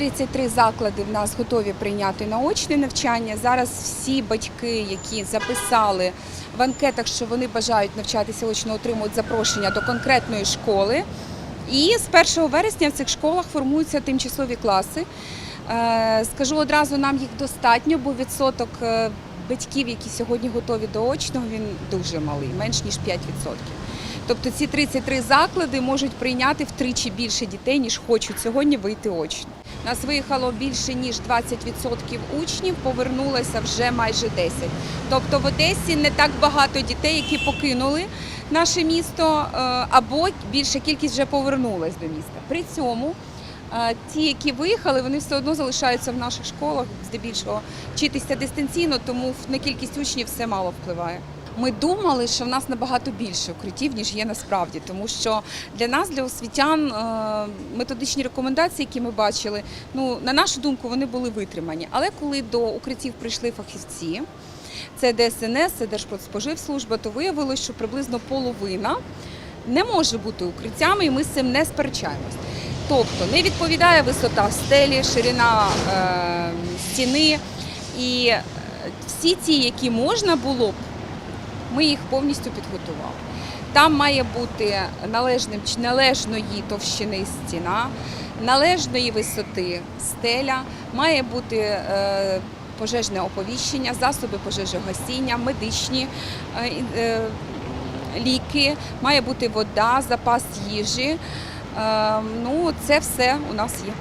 33 заклади в нас готові прийняти наочне навчання. Зараз всі батьки, які записали в анкетах, що вони бажають навчатися очно, отримують запрошення до конкретної школи. І з 1 вересня в цих школах формуються тимчасові класи. Е, Скажу одразу, нам їх достатньо, бо відсоток е, батьків, які сьогодні готові до очного, він дуже малий, менш ніж 5%. Тобто ці 33 заклади можуть прийняти втричі більше дітей, ніж хочуть сьогодні вийти очно. Нас виїхало більше ніж 20% учнів, повернулося вже майже 10%. Тобто в Одесі не так багато дітей, які покинули наше місто, е, або більша кількість вже повернулась до міста. При цьому е, ті, які виїхали, вони все одно залишаються в наших школах, здебільшого вчитися дистанційно, тому на кількість учнів все мало впливає. Ми думали, що в нас набагато більше укриттів, ніж є насправді, тому що для нас, для освітян, е, методичні рекомендації, які ми бачили, ну на нашу думку, вони були витримані. Але коли до укриттів прийшли фахівці, це ДСНС, це Держпродспоживслужба, то виявилося, що приблизно половина не може бути укриттями, і ми з цим не сперечаємось. Тобто не відповідає висота стелі, ширина е, стіни і е, всі ті, які можна було б, ми їх повністю підготували. Там має бути належним належної товщини стіна, належної висоти стеля, має бути е, пожежне оповіщення, засоби пожежогасіння, медичні е, е, ліки, має бути вода, запас їжі. Е, ну, це все у нас є.